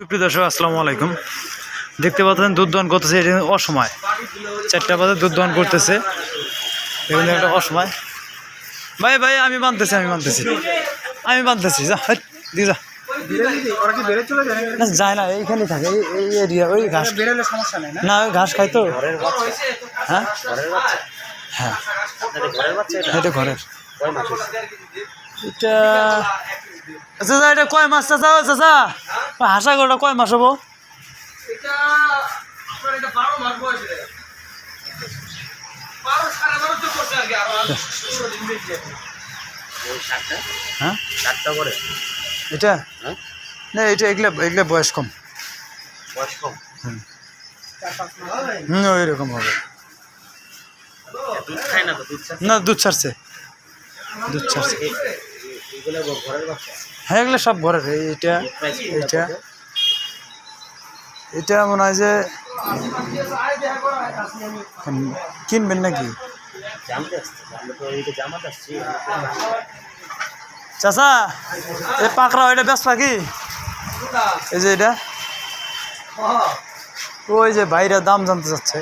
সুপ্রিয় দর্শক আসসালামু আলাইকুম। দেখতে পাচ্ছেন দুধ দহন করতেছে এটা অসময়। চারটা বাজে দুধ দহন করতেছে এখানে একটা অসময়। ভাই ভাই আমি মানতেছি আমি মানতেছি। আমি মানতেছি যা দিয়ে যা। না যায় না এইখানেই থাকে এই এরিয়া ওই ঘাস। না ওই ঘাস খাই তো। হ্যাঁ? হ্যাঁ। এটা ঘরের এটা? চাচা এটা কয় মাস চাচা চাচা। হাসা গরুটা কয় মাস হব? এটা এটা বারো মাস বয়স রে। বারো সাড়ে বারো তো করছে আর কি আরও আরও ষোলো দিন বেশি আছে। হ্যাঁ? এটা? না এটা এগুলা এগুলা বয়স কম। হুম। ওই রকম হবে? না দুধ ছাড়ছে? দুধ ছাড়ছে। হ্যাঁ এগুলো সব ঘরের এই- এইটা এইটা। এটা মনে হয় যে কিনবেন নাকি? চাচা, এই পাকড়া, ওইটা বেশ কি? এই যে এটা। ওই যে বাইরে দাম জানতে চাচ্ছে।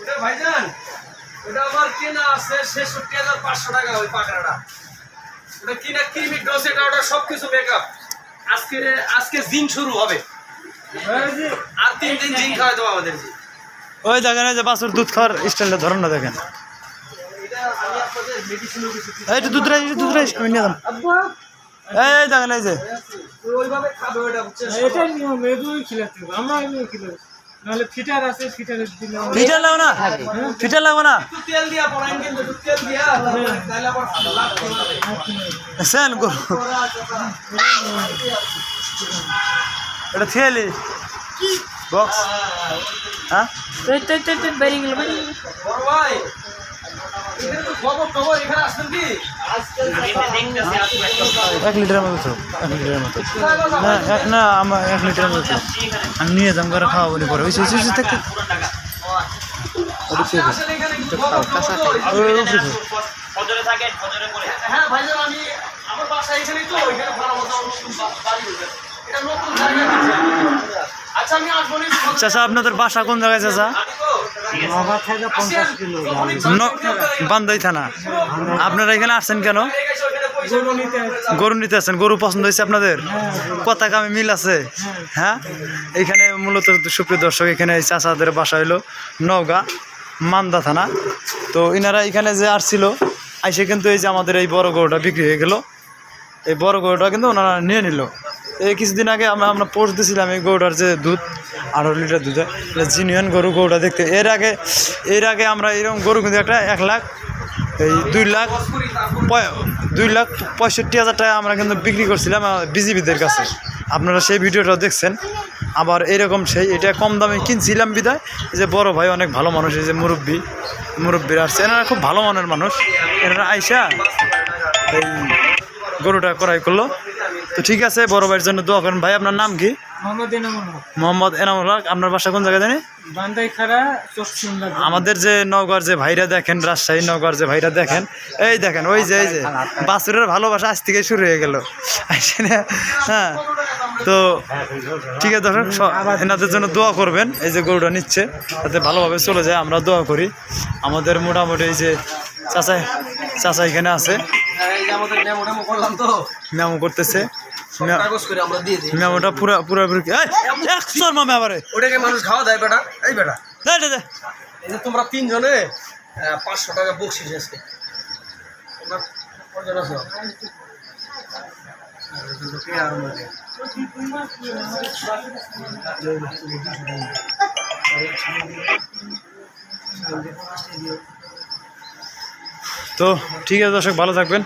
ওটা ভাইজান ওটা আমার কেনা আছে টাকা ওই ওটা কিনা ক্রিমিক ডোজ এটা ওটা সবকিছু মেকআপ আজকে আজকে দিন শুরু হবে। আর তিন দিন জিন খাওয়াই দেবো আমাদের ওই দেখেন যে বাছুর দুধ খাওয়ার স্টাইলটা ধরুন না দেখেন। এটা আমি আপনাদের মেডিসিনও কিছু দিই। এই দুধ রাইস দুধ রাইস আমি নিয়ে এই এই দেখেন এই যে। ওইভাবে খাবে ওটা এটা নিয়ম এগুলোই খিলাতে আমরা এগুলো খিলাবো নাহলে ফিটার আছে ফিটারের ফিটার লাগবে না ফিটার লাগবে না। তেল দিয়া পড়াইন কিন্তু তেল দিয়া তাহলে আবার লাগবে। না। সেন গরু এটা থেলি বক্স। হ্যাঁ? বেরিয়ে গেল বেরিয়ে গেলো। বড় ভাই। এক লিটারের মতো এক লিটারের মতো না এক না আমার এক লিটারের মতো আমি নিয়ে যাম করে খাওয়া বলি পরে ওই যে- ওই যে- ওই যে দেখ, দেখ। ওটা খেয়ে দে। আসলে এখানে একটু খবর খবর তো ওই- ওই উপরে খা। ভাইজান আমি আমার বাসা এখানেই তো এখানে ভালো মতো বাড়ি হয়েছে। এটা নতুন জায়গা দিচ্ছে। আমি আসব চাচা আপনাদের বাসা কোন জায়গায় চাচা বান্দাই থানা। আপনারা এখানে আসছেন কেন? গরু নিতে আসছেন। গরু পছন্দ হয়েছে আপনাদের? কত কামে মিল আছে? হ্যাঁ? এখানে মূলত সুপ্রিয় দর্শক এখানে এই চাচাদের বাসা হলো নওগাঁ মান্দা থানা। তো ইনারা এখানে যে আসছিল আইসে কিন্তু এই যে আমাদের এই বড় গরুটা বিক্রি হয়ে গেল। এই বড় গরুটা কিন্তু ওনারা নিয়ে নিল। এই কিছুদিন আগে আমরা আমরা পোস্ট দিয়েছিলাম এই গরুটার যে দুধ, আঠারো লিটার দুধ। জিনিয়ন গরু, গরুটা দেখতে। এর আগে এর আগে আমরা এরকম গরু কিন্তু একটা এক লাখ, এই দুই লাখ দুই লাখ পঁয়ষট্টি হাজার টাকা আমরা কিন্তু বিক্রি করছিলাম বিজিবিদের কাছে। আপনারা সেই ভিডিওটা দেখছেন। আবার এরকম সেই এটা কম দামে কিনছিলাম বিদায়। যে বড় ভাই অনেক ভালো মানুষ, এই যে মুরব্বী, মুরব্বীরা আসছে এনারা খুব ভালো মানের মানুষ। এনারা আইসা এই গরুটা ক্রয় করল। তো ঠিক আছে বড় ভাইয়ের জন্য দোয়া করেন। ভাই আপনার নাম কি? মোহাম্মদ এনামুল হক। মোহাম্মদ এনামুল হক। আপনার বাসা কোন জায়গায় জানি? আমাদের যে নওগাঁর যে ভাইরা দেখেন রাজশাহী নওগাঁর যে ভাইরা দেখেন এই দেখেন ওই যে এই যে বাসুরের ভালোবাসা আজ থেকে শুরু হয়ে গেল। হ্যাঁ তো ঠিক আছে দর্শক এনাদের জন্য দোয়া করবেন। এই যে গরুটা নিচ্ছে তাতে ভালোভাবে চলে যায় আমরা দোয়া করি। আমাদের মোটামুটি এই যে চাচা চাচা এখানে আছে। মেমো করতেছে। কাগজ করে আমরা দিয়ে দিই। মেমোটা পুরা পুরোপুরি এই, এক শর্মা মেবারে ওটাকে মানুষ খাওয়া দেয় বেটা। এই বেটা। দে দে দে। এই যে তোমরা তিনজনে আহ, পাঁচশো টাকা বকশিস তোমরা কজন আছো? তো ঠিক আছে দর্শক ভালো থাকবেন।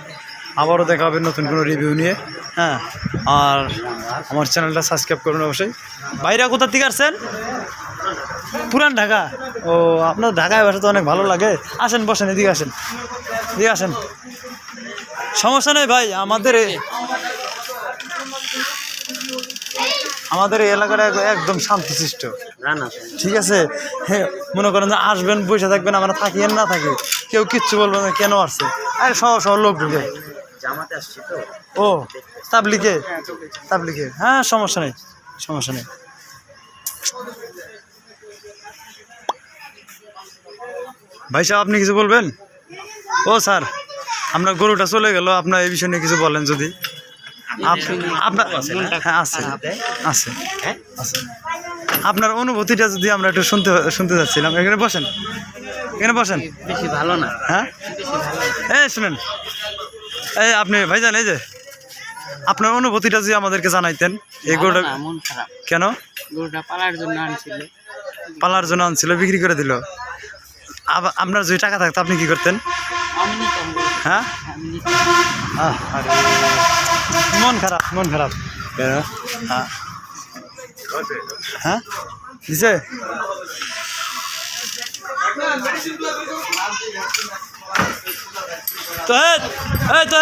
আবারও দেখা হবে নতুন কোনো রিভিউ নিয়ে। হ্যাঁ আর আমার চ্যানেলটা সাবস্ক্রাইব করুন অবশ্যই। বাইরে, কোথা থেকে আসছেন? পুরান ঢাকা? ও, আপনার ঢাকায় বাসা তো অনেক ভালো লাগে। আসেন, বসেন, এদিকে আসেন। এদিকে আসেন। সমস্যা নেই ভাই, আমাদের আমাদের এই এলাকাটা একদম শান্তিশিষ্ট ঠিক আছে? হ্যাঁ মনে করেন যে আসবেন, বসে থাকবেন, আমরা থাকি না থাকি। কেউ কিচ্ছু বলবে না, কেন আসছে? আরে সহ সহ লোক ঢুকে। জামাতে আসছি তো। ও তাবলিকে তাবলিকে হ্যাঁ সমস্যা নেই সমস্যা নেই। ভাই সাহেব আপনি কিছু বলবেন? ও স্যার আপনার গরুটা চলে গেল আপনার এই বিষয় নিয়ে কিছু বলেন যদি। আপ- আপনার হ্যাঁ আছে আছে আছে। আপনার অনুভূতিটা যদি আমরা একটু শুনতে শুনতে যাচ্ছিলাম এখানে বসেন এখানে বসেন। বেশি ভালো না। হ্যাঁ? এই শুনেন এই আপনি ভাইজান এই যে আপনার অনুভূতিটা যদি আমাদেরকে জানাইতেন এই গরুটা মন খারাপ। কেন? গরুটা পালার জন্য আনছিল। পালার জন্য আনছিল বিক্রি করে দিল। আবার আপনার যদি টাকা থাকতো আপনি কি করতেন? আমি হ্যাঁ। মন খারাপ মন খারাপ। হ্যাঁ। হ্যাঁ? দিছে তো, এই তো।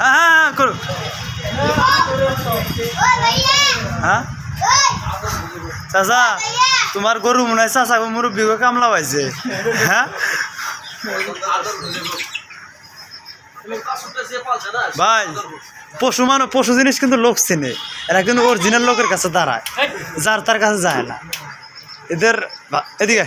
হ্যাঁ হ্যাঁ হ্যাঁ করো। হ্যাঁ? তোমার গরু মনে হয় চাচা মুরব্বী কামলা পাইছে। হ্যাঁ? ভাই, পশু মানে পশু জিনিস কিন্তু লোক চেনে। এরা কিন্তু অরিজিনাল লোকের কাছে দাঁড়ায়। যার তার কাছে যায় না। এদের এদিকে।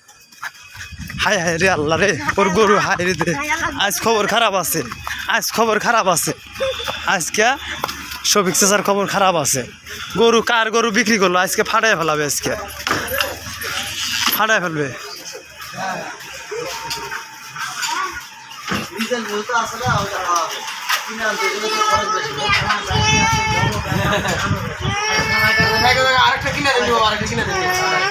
হাই হাই রে আল্লাহ রে, ওর গরু হাই রে দে। আজ খবর খারাপ আছে, আজ খবর খারাপ আছে। আজকে শফিক চাচার খবর খারাপ আছে। গরু কার গরু বিক্রি করল? আজকে ফাটাই ফেলাবে আজকে। ফাটাই ফেলবে। আরেকটা কিনে দেবো, আরেকটা কিনে দেবো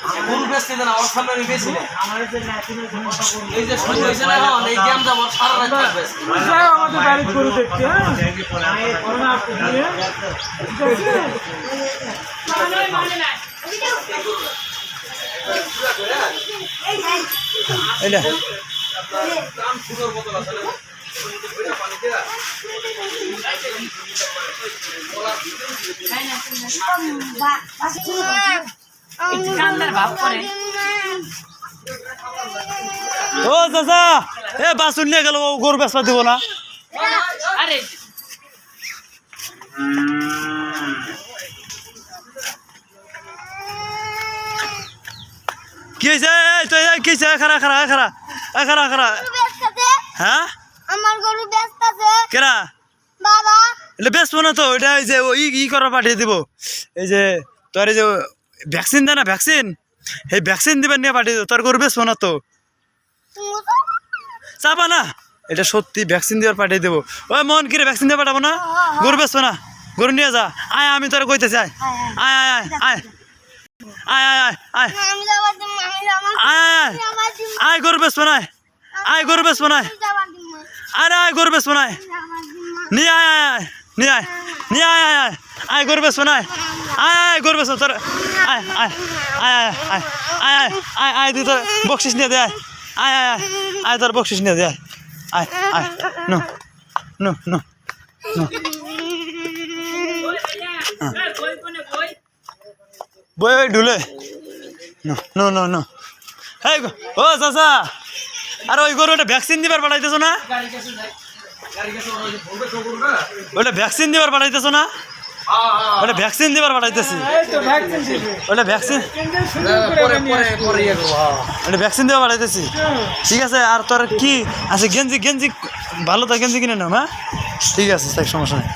কোন বেসতে দেন আমার সামনে আমি বেসি না এই যে শুরু হয়েছে না এখন এই গেম যাব সারা রাত থাকবে। আমাদের গাড়ি করে দেখতে এটা কাম শুরুর মতো আসলে পানি দেওয়া পানি দেয়া ও চাচা এ বাসুন নিয়ে গেল ও গরু বেচা দিব না। আরে। কি হয়েছে এই তো কি হয়েছে খারা খারা খারা এ খারা খারা হ্যাঁ? আমার গরু ব্যস্ত আছে কেরা? বাবা। এটা না তো এটা এই যে ই ই করা পাঠিয়ে দিব। এই যে তোর এই যে ভ্যাকসিন দেয় না, ভ্যাকসিন? এই ভ্যাকসিন দিবেন নিয়ে পাঠিয়ে তোর গরু বেচবো না তো। চাপা না। এটা সত্যি, ভ্যাকসিন দেওয়ার পাঠিয়ে দেবো। ওই মন কিরে, ভ্যাকসিন দিয়ে পাঠাবো না? গরু বেচবো না। গরু নিয়ে যা। আয়, আমি তোর কইতেছি, আয়। আয় আয় আয় আয়। আয় আয় আয় আয়। আয় আয় আয়। আয় আয়। গরু বেচবো না যাবার দিম নিয়ে আয় আয় আয়। নিয়ে আয় নিয়ে আয় আয় আয়। আয়, গরু বেচবো না আয় বেচবো তোর আয় আয় আয় আয় আয় আয় আয় আয় তুই তোর বকশিস নিয়ে দে আয় আয় আয় আয় আয় তোর বকশিস নিয়ে দে আয় আয় আয় নো নো নো বই বই ঢুলে নো নো নো নো গো- ও চাচা আরে ওই গরু ওটা ভ্যাকসিন দিবার পাঠাইতেছো না না ওটা ভ্যাকসিন দিবার পাঠাইতেছো না হ্যাঁ হ্যাঁ ওটা ভ্যাকসিন দিবার পাঠাইতেছি। ওটা ভ্যাকসিন ওটা ভ্যাকসিন দিবার পাঠাইতেছি। ঠিক আছে, আর তোর কি আছে? গেঞ্জি গেঞ্জি ভালো তো গেঞ্জি কিনে নাম হ্যাঁ? ঠিক আছে সমস্যা নেই।